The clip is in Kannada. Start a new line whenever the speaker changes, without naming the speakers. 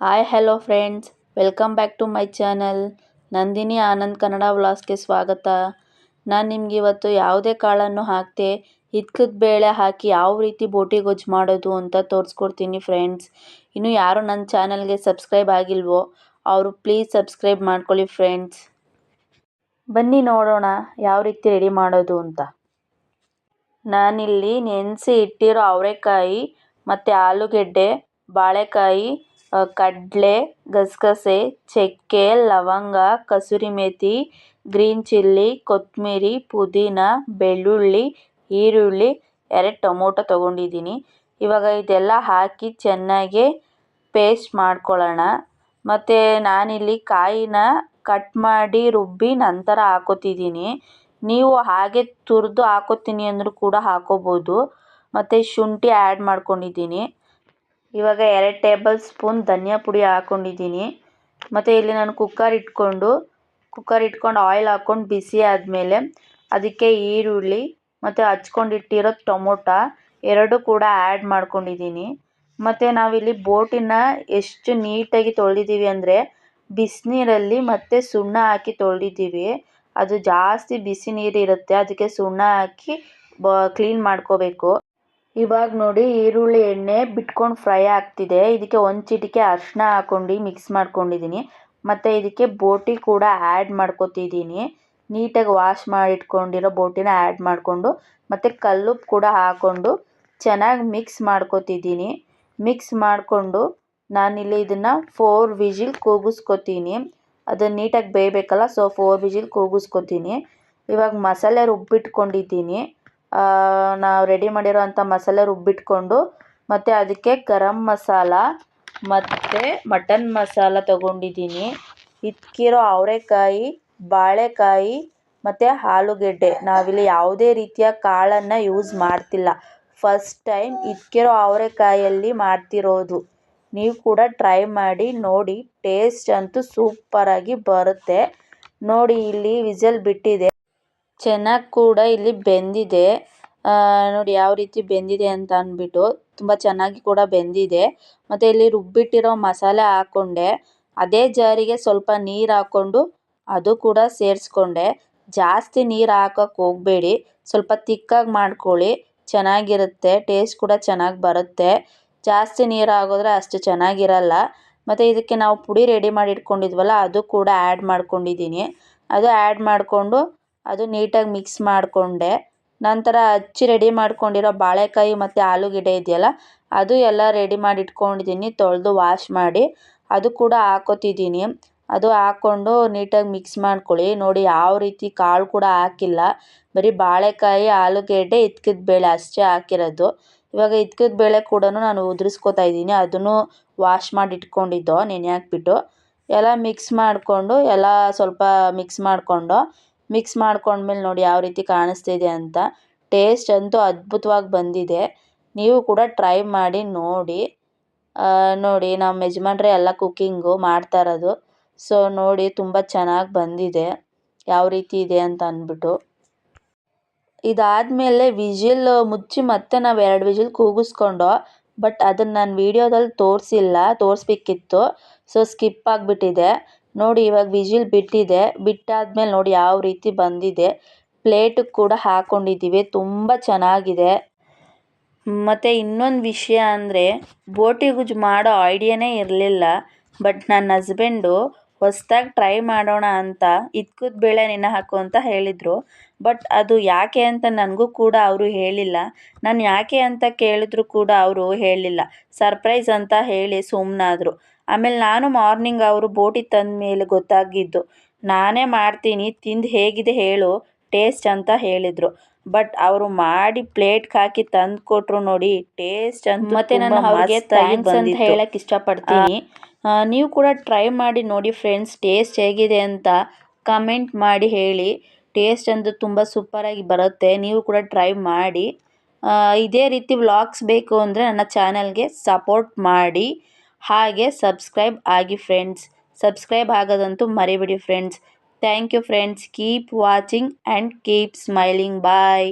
Hi, hello friends. Welcome back to my channel. Nandini Anand Kannada ವ್ಲಾಸ್ಗೆ ಸ್ವಾಗತ. ನಾನು ನಿಮ್ಗೆ ಇವತ್ತು ಯಾವುದೇ ಕಾಳನ್ನು ಹಾಕ್ತೆ ಹಿತ್ಕದ ಬೇಳೆ ಹಾಕಿ ಯಾವ ರೀತಿ ಬೋಟಿ ಗೊಜ್ಜು ಮಾಡೋದು ಅಂತ ತೋರಿಸ್ಕೊಡ್ತೀನಿ ಫ್ರೆಂಡ್ಸ್. ಇನ್ನು ಯಾರು ನನ್ನ ಚಾನಲ್ಗೆ ಸಬ್ಸ್ಕ್ರೈಬ್ ಆಗಿಲ್ವೋ, ಅವರು ಪ್ಲೀಸ್ ಸಬ್ಸ್ಕ್ರೈಬ್ ಮಾಡ್ಕೊಳ್ಳಿ ಫ್ರೆಂಡ್ಸ್. ಬನ್ನಿ ನೋಡೋಣ ಯಾವ ರೀತಿ ರೆಡಿ ಮಾಡೋದು ಅಂತ. ನಾನಿಲ್ಲಿ ನೆನೆಸಿ ಇಟ್ಟಿರೋ ಅವರೆಕಾಯಿ ಮತ್ತು ಆಲೂಗೆಡ್ಡೆ, ಬಾಳೆಕಾಯಿ ಕಡಲೆ, ಗಸಗಸೆ, ಚಕ್ಕೆ, ಲವಂಗ, ಕಸೂರಿ ಮೇಥಿ ಗ್ರೀನ್ ಚಿಲ್ಲಿ ಕೊತ್ತಂಬರಿ ಪುದೀನ, ಬೆಳ್ಳುಳ್ಳಿ, ಈರುಳ್ಳಿ, ಎರಡು ಟೊಮೊಟೊ ತೊಗೊಂಡಿದ್ದೀನಿ. ಇವಾಗ ಇದೆಲ್ಲ ಹಾಕಿ ಚೆನ್ನಾಗಿ ಪೇಸ್ಟ್ ಮಾಡ್ಕೊಳ್ಳೋಣ. ಮತ್ತು ನಾನಿಲ್ಲಿ ಕಾಯಿನ ಕಟ್ ಮಾಡಿ ರುಬ್ಬಿ ನಂತರ ಹಾಕೋತಿದ್ದೀನಿ. ನೀವು ಹಾಗೆ ತುರಿದು ಹಾಕೋತೀನಿ ಅಂದರೂ ಕೂಡ ಹಾಕೋಬೋದು. ಮತ್ತು ಶುಂಠಿ ಆ್ಯಡ್ ಮಾಡ್ಕೊಂಡಿದ್ದೀನಿ. ಇವಾಗ ಎರಡು ಟೇಬಲ್ ಸ್ಪೂನ್ ಧನಿಯಾ ಪುಡಿ ಹಾಕ್ಕೊಂಡಿದ್ದೀನಿ ಮತ್ತು ಇಲ್ಲಿ ನಾನು ಕುಕ್ಕರ್ ಇಟ್ಕೊಂಡು ಕುಕ್ಕರ್ ಇಟ್ಕೊಂಡು ಆಯಿಲ್ ಹಾಕ್ಕೊಂಡು ಬಿಸಿ ಆದಮೇಲೆ ಅದಕ್ಕೆ ಈರುಳ್ಳಿ ಮತ್ತು ಹಚ್ಕೊಂಡಿಟ್ಟಿರೋ ಟೊಮೊಟೊ ಎರಡು ಕೂಡ ಆ್ಯಡ್ ಮಾಡ್ಕೊಂಡಿದ್ದೀನಿ. ಮತ್ತು ನಾವಿಲ್ಲಿ ಬೋಟಿನ ಎಷ್ಟು ನೀಟಾಗಿ ತೊಳೆದಿದ್ದೀವಿ ಅಂದರೆ ಬಿಸಿನೀರಲ್ಲಿ ಮತ್ತು ಸುಣ್ಣ ಹಾಕಿ ತೊಳೆದಿದ್ದೀವಿ. ಅದು ಜಾಸ್ತಿ ಬಿಸಿ ನೀರು ಇರುತ್ತೆ ಅದಕ್ಕೆ ಸುಣ್ಣ ಹಾಕಿ ಬ ಕ್ಲೀನ್ ಮಾಡ್ಕೋಬೇಕು. ಇವಾಗ ನೋಡಿ ಈರುಳ್ಳಿ ಎಣ್ಣೆ ಬಿಟ್ಕೊಂಡು ಫ್ರೈ ಆಗ್ತಿದೆ. ಇದಕ್ಕೆ ಒಂದು ಚಿಟಿಕೆ ಅರಿಶಿನ ಹಾಕ್ಕೊಂಡು ಮಿಕ್ಸ್ ಮಾಡ್ಕೊಂಡಿದ್ದೀನಿ ಮತ್ತು ಇದಕ್ಕೆ ಬೋಟಿ ಕೂಡ ಆ್ಯಡ್ ಮಾಡ್ಕೊತಿದ್ದೀನಿ ನೀಟಾಗಿ ವಾಶ್ ಮಾಡಿ ಇಟ್ಕೊಂಡಿರೋ ಬೋಟಿನ ಆ್ಯಡ್ ಮಾಡಿಕೊಂಡು, ಮತ್ತು ಕಲ್ಲುಪ್ಪು ಕೂಡ ಹಾಕ್ಕೊಂಡು ಚೆನ್ನಾಗಿ ಮಿಕ್ಸ್ ಮಾಡ್ಕೊತಿದ್ದೀನಿ ಮಿಕ್ಸ್ ಮಾಡಿಕೊಂಡು ನಾನಿಲ್ಲಿ ಇದನ್ನು ಫೋರ್ ವಿಜಿಲ್ ಕೂಗಿಸ್ಕೊತೀನಿ. ಅದನ್ನು ನೀಟಾಗಿ ಬೇಯಬೇಕಲ್ಲ, ಸೊ ಫೋರ್ ವಿಜಿಲ್ ಕೂಗಿಸ್ಕೊತೀನಿ. ಇವಾಗ ಮಸಾಲೆ ರುಬ್ಬಿಟ್ಕೊಂಡಿದ್ದೀನಿ ನಾವು ರೆಡಿ ಮಾಡಿರೋಂಥ ಮಸಾಲೆ ರುಬ್ಬಿಟ್ಕೊಂಡು, ಮತ್ತು ಅದಕ್ಕೆ ಗರಂ ಮಸಾಲ, ಮತ್ತು ಮಟನ್ ಮಸಾಲ ತೊಗೊಂಡಿದ್ದೀನಿ. ಇದ್ಕಿರೋ ಅವರೆಕಾಯಿ, ಬಾಳೆಕಾಯಿ, ಮತ್ತು ಆಲೂಗೆಡ್ಡೆ. ನಾವಿಲ್ಲಿ ಯಾವುದೇ ರೀತಿಯ ಕಾಳನ್ನು ಯೂಸ್ ಮಾಡ್ತಿಲ್ಲ. ಫಸ್ಟ್ ಟೈಮ್ ಇದ್ಕಿರೋ ಅವರೆಕಾಯಲ್ಲಿ ಮಾಡ್ತಿರೋದು. ನೀವು ಕೂಡ ಟ್ರೈ ಮಾಡಿ, ನೋಡಿ ಟೇಸ್ಟ್ ಅಂತೂ ಸೂಪರಾಗಿ ಬರುತ್ತೆ. ನೋಡಿ, ಇಲ್ಲಿ ವಿಸಲ್ ಬಿಟ್ಟಿದೆ. ಚೆನ್ನಾಗಿ ಕೂಡ ಇಲ್ಲಿ ಬೆಂದಿದೆ. ನೋಡಿ ಯಾವ ರೀತಿ ಬೆಂದಿದೆ ಅಂತ ಅಂದ್ಬಿಟ್ಟು ತುಂಬ ಚೆನ್ನಾಗಿ ಕೂಡ ಬೆಂದಿದೆ. ಮತ್ತೆ ಇಲ್ಲಿ ರುಬ್ಬಿಟ್ಟಿರೋ ಮಸಾಲೆ ಹಾಕೊಂಡೆ. ಅದೇ ಜಾರಿಗೆ ಸ್ವಲ್ಪ ನೀರು ಹಾಕ್ಕೊಂಡು ಅದು ಕೂಡ ಸೇರಿಸ್ಕೊಂಡೆ. ಜಾಸ್ತಿ ನೀರು ಹಾಕಕ್ ಹೋಗಬೇಡಿ. ಸ್ವಲ್ಪ ತಿಕ್ಕಾಗಿ ಮಾಡ್ಕೊಳ್ಳಿ. ಚೆನ್ನಾಗಿರುತ್ತೆ. ಟೇಸ್ಟ್ ಕೂಡ ಚೆನ್ನಾಗಿ ಬರುತ್ತೆ. ಜಾಸ್ತಿ ನೀರು ಹಾಕಿದ್ರೆ ಅಷ್ಟು ಚೆನ್ನಾಗಿರಲ್ಲ. ಮತ್ತು ಇದಕ್ಕೆ ನಾವು ಪುಡಿ ರೆಡಿ ಮಾಡಿ ಇಟ್ಕೊಂಡಿದ್ವಲ್ಲ, ಅದು ಕೂಡ ಆ್ಯಡ್ ಮಾಡ್ಕೊಂಡಿದ್ದೀನಿ. ಅದು ಆ್ಯಡ್ ಮಾಡಿಕೊಂಡು ಅದು ನೀಟಾಗಿ ಮಿಕ್ಸ್ ಮಾಡಿಕೊಂಡೆ. ನಂತರ ಹಚ್ಚಿ ರೆಡಿ ಮಾಡ್ಕೊಂಡಿರೋ ಬಾಳೆಕಾಯಿ ಮತ್ತು ಆಲೂಗೆಡ್ಡೆ ಇದೆಯಲ್ಲ, ಅದು ಎಲ್ಲ ರೆಡಿ ಮಾಡಿ ಇಟ್ಕೊಂಡಿದ್ದೀನಿ, ತೊಳೆದು ವಾಶ್ ಮಾಡಿ. ಅದು ಕೂಡ ಹಾಕೋತಿದ್ದೀನಿ. ಅದು ಹಾಕ್ಕೊಂಡು ನೀಟಾಗಿ ಮಿಕ್ಸ್ ಮಾಡ್ಕೊಳ್ಳಿ. ನೋಡಿ ಯಾವ ರೀತಿ ಕಾಳು ಕೂಡ ಹಾಕಿಲ್ಲ. ಬರೀ ಬಾಳೆಕಾಯಿ, ಆಲೂಗೆಡ್ಡೆ, ಇದ್ಕಿದ ಬೇಳೆ ಅಷ್ಟೇ ಹಾಕಿರೋದು. ಇವಾಗ ಇದ್ಕಿದ ಬೇಳೆ ಕೂಡ ನಾನು ಉದುರಿಸ್ಕೊತಾ ಇದ್ದೀನಿ. ಅದನ್ನು ವಾಶ್ ಮಾಡಿ ಇಟ್ಕೊಂಡಿದ್ದೋ ನೆನೆ ಹಾಕ್ಬಿಟ್ಟು ಎಲ್ಲ ಮಿಕ್ಸ್ ಮಾಡಿಕೊಂಡು, ಎಲ್ಲ ಸ್ವಲ್ಪ ಮಿಕ್ಸ್ ಮಾಡಿಕೊಂಡು ಮಿಕ್ಸ್ ಮಾಡ್ಕೊಂಡ್ಮೇಲೆ ನೋಡಿ ಯಾವ ರೀತಿ ಕಾಣಿಸ್ತಿದೆ ಅಂತ. ಟೇಸ್ಟ್ ಅಂತೂ ಅದ್ಭುತವಾಗಿ ಬಂದಿದೆ. ನೀವು ಕೂಡ ಟ್ರೈ ಮಾಡಿ ನೋಡಿ. ನೋಡಿ ನಮ್ಮ ಯಜಮಾನ್ರೆ ಎಲ್ಲ ಕುಕ್ಕಿಂಗು ಮಾಡ್ತಾ ಇರೋದು. ಸೊ, ನೋಡಿ ತುಂಬ ಚೆನ್ನಾಗಿ ಬಂದಿದೆ. ಯಾವ ರೀತಿ ಇದೆ ಅಂತ ಅಂದ್ಬಿಟ್ಟು. ಇದಾದಮೇಲೆ ವಿಜಿಲ್ ಮುಚ್ಚಿ ಮತ್ತೆ ನಾವು ಎರಡು ವಿಜಿಲ್ ಕೂಗಿಸ್ಕೊಂಡು, ಬಟ್ ಅದನ್ನು ನಾನು ವೀಡಿಯೋದಲ್ಲಿ ತೋರಿಸಿಲ್ಲ, ತೋರಿಸ್ಬೇಕಿತ್ತು. ಸೊ, ಸ್ಕಿಪ್ ಆಗಿಬಿಟ್ಟಿದೆ. ನೋಡಿ, ಇವಾಗ ವಿಜಿಲ್ ಬಿಟ್ಟಿದೆ. ಬಿಟ್ಟಾದ್ಮೇಲೆ ನೋಡಿ ಯಾವ ರೀತಿ ಬಂದಿದೆ. ಪ್ಲೇಟ್ ಕೂಡ ಹಾಕೊಂಡಿದ್ದೀವಿ. ತುಂಬ ಚೆನ್ನಾಗಿದೆ. ಮತ್ತು ಇನ್ನೊಂದು ವಿಷಯ ಅಂದರೆ ಬೋಟಿ ಗುಜ್ ಮಾಡೋ ಐಡಿಯಾನೇ ಇರಲಿಲ್ಲ. ಬಟ್ ನನ್ನ ಹಸ್ಬೆಂಡು ಹೊಸ್ದಾಗಿ ಟ್ರೈ ಮಾಡೋಣ ಅಂತ ಇದ್ಕುದ್ ಬೇಳೆ ನೆನೆ ಹಾಕು ಅಂತ ಹೇಳಿದರು. ಬಟ್ ಅದು ಯಾಕೆ ಅಂತ ನನಗೂ ಕೂಡ ಅವರು ಹೇಳಿಲ್ಲ. ನಾನು ಯಾಕೆ ಅಂತ ಕೇಳಿದ್ರು ಕೂಡ ಅವರು ಹೇಳಿಲ್ಲ. ಸರ್ಪ್ರೈಸ್ ಅಂತ ಹೇಳಿ ಸುಮ್ಮನಾದ್ರು ಆಮೇಲೆ ನಾನು ಮಾರ್ನಿಂಗ್ ಅವರು ಬೋಟಿ ತಂದ ಮೇಲೆ ಗೊತ್ತಾಗಿದ್ದು. ನಾನೇ ಮಾಡ್ತೀನಿ ತಿಂದು ಹೇಗಿದೆ ಹೇಳು ಟೇಸ್ಟ್ ಅಂತ ಹೇಳಿದರು. ಬಟ್ ಅವರು ಮಾಡಿ ಪ್ಲೇಟ್ ಹಾಕಿ ತಂದು ಕೊಟ್ಟರು ನೋಡಿ ಟೇಸ್ಟ್ ಅಂತ ಮತ್ತೆ ನಾನು ಅವ್ರಿಗೆ ಥ್ಯಾಂಕ್ಸ್ ಅಂತ ಹೇಳಕ್ಕೆ ಇಷ್ಟಪಡ್ತೀನಿ. ನೀವು ಕೂಡ ಟ್ರೈ ಮಾಡಿ ನೋಡಿ ಫ್ರೆಂಡ್ಸ್ ಟೇಸ್ಟ್ ಹೇಗಿದೆ ಅಂತ ಕಮೆಂಟ್ ಮಾಡಿ ಹೇಳಿ. ಟೇಸ್ಟ್ ಅಂತೂ ತುಂಬ ಸೂಪರಾಗಿ ಬರುತ್ತೆ. ನೀವು ಕೂಡ ಟ್ರೈ ಮಾಡಿ. ಇದೇ ರೀತಿ ವ್ಲಾಗ್ಸ್ ಬೇಕು ಅಂದರೆ ನನ್ನ ಚಾನಲ್ಗೆ ಸಪೋರ್ಟ್ ಮಾಡಿ. ಹಾಗೆ ಸಬ್ಸ್ಕ್ರೈಬ್ ಆಗಿ ಫ್ರೆಂಡ್ಸ್ ಸಬ್ಸ್ಕ್ರೈಬ್ ಆಗೋದಂತೂ ಮರಿಬಿಡಿ friends thank you friends keep watching and keep smiling bye